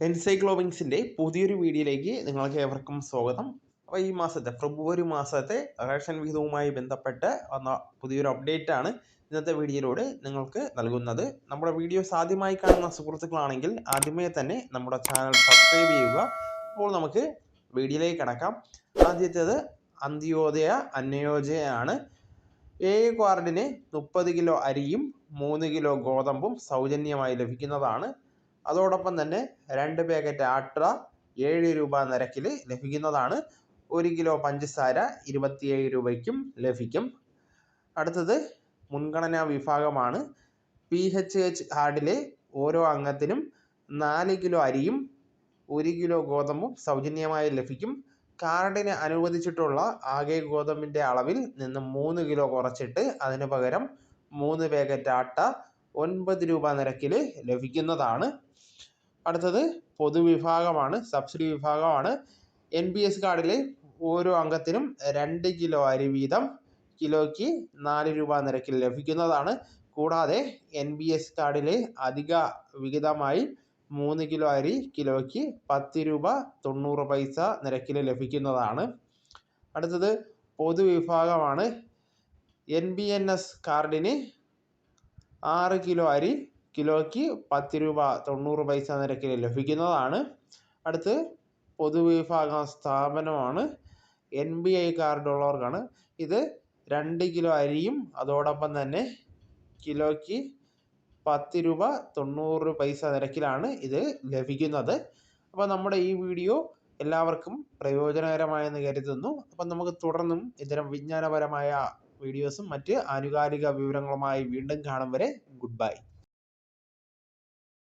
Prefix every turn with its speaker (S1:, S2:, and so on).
S1: എൻസൈക്ലോവിങ്സിന്റെ പുതിയൊരു വീഡിയോയിലേക്ക് നിങ്ങൾക്ക് ഏവർക്കും സ്വാഗതം. അപ്പോൾ ഈ മാസത്തെ ഫെബ്രുവരി മാസത്തെ റേഷൻ വിഹിതവുമായി ബന്ധപ്പെട്ട് വന്ന പുതിയൊരു അപ്ഡേറ്റാണ് ഇന്നത്തെ വീഡിയോയിലൂടെ നിങ്ങൾക്ക് നൽകുന്നത്. നമ്മുടെ വീഡിയോസ് ആദ്യമായി കാണുന്ന സുഹൃത്തുക്കളാണെങ്കിൽ ആദ്യമേ തന്നെ നമ്മുടെ ചാനൽ സബ്സ്ക്രൈബ് ചെയ്യുക. അപ്പോൾ നമുക്ക് വീഡിയോയിലേക്ക് കിടക്കാം. ആദ്യത്തേത് അന്ത്യോദയ അന്നയോജയാണ്. എ കാർഡിന് മുപ്പത് കിലോ അരിയും മൂന്ന് കിലോ ഗോതമ്പും സൗജന്യമായി ലഭിക്കുന്നതാണ്. അതോടൊപ്പം തന്നെ രണ്ട് പാക്കറ്റ് ആട്ര ഏഴ് രൂപ നിരക്കിൽ ലഭിക്കുന്നതാണ്. ഒരു കിലോ പഞ്ചസാര ഇരുപത്തിയേഴ് രൂപയ്ക്കും ലഭിക്കും. അടുത്തത് മുൻഗണനാ വിഭാഗമാണ്. പി എച്ച് എച്ച് കാർഡിലെ ഓരോ അംഗത്തിനും നാല് കിലോ അരിയും ഒരു കിലോ ഗോതമ്പും സൗജന്യമായി ലഭിക്കും. കാർഡിന് അനുവദിച്ചിട്ടുള്ള ആകെ ഗോതമ്പിന്റെ അളവിൽ നിന്ന് മൂന്ന് കിലോ കുറച്ചിട്ട് അതിന് പകരം മൂന്ന് പാക്കറ്റ് ആട്ട ഒൻപത് രൂപ നിരക്കിൽ ലഭിക്കുന്നതാണ്. അടുത്തത് പൊതുവിഭാഗമാണ് സബ്സിഡി വിഭാഗമാണ്. എൻ പി എസ് കാർഡിൽ ഓരോ അംഗത്തിനും രണ്ട് കിലോ അരി വീതം കിലോയ്ക്ക് നാല് രൂപ നിരക്കിൽ ലഭിക്കുന്നതാണ്. കൂടാതെ എൻ ബി എസ് കാർഡിലെ അധിക വിഹിതമായി മൂന്ന് കിലോ അരി കിലോയ്ക്ക് പത്ത് രൂപ തൊണ്ണൂറ് പൈസ നിരക്കിൽ ലഭിക്കുന്നതാണ്. അടുത്തത് പൊതുവിഭാഗമാണ്. എൻ ബി എൻ എസ് കാർഡിന് ആറ് കിലോ അരി കിലോയ്ക്ക് പത്ത് രൂപ തൊണ്ണൂറ് പൈസ നിരക്കിൽ ലഭിക്കുന്നതാണ്. അടുത്ത് പൊതുവിഭാഗം സ്ഥാപനമാണ്. എൻ ബി ഐ കാർഡുള്ളവർക്കാണ്. ഇത് രണ്ട് കിലോ അരിയും അതോടൊപ്പം തന്നെ കിലോയ്ക്ക് പത്ത് രൂപ തൊണ്ണൂറ് പൈസ നിരക്കിലാണ് ഇത് ലഭിക്കുന്നത്. അപ്പോൾ നമ്മുടെ ഈ വീഡിയോ എല്ലാവർക്കും പ്രയോജനകരമായെന്ന് കരുതുന്നു. അപ്പം നമുക്ക് തുടർന്നും ഇത്തരം വിജ്ഞാനപരമായ വീഡിയോസും മറ്റ് ആനുകാലിക വിവരങ്ങളുമായി വീണ്ടും കാണും വരെ ഗുഡ് ബൈ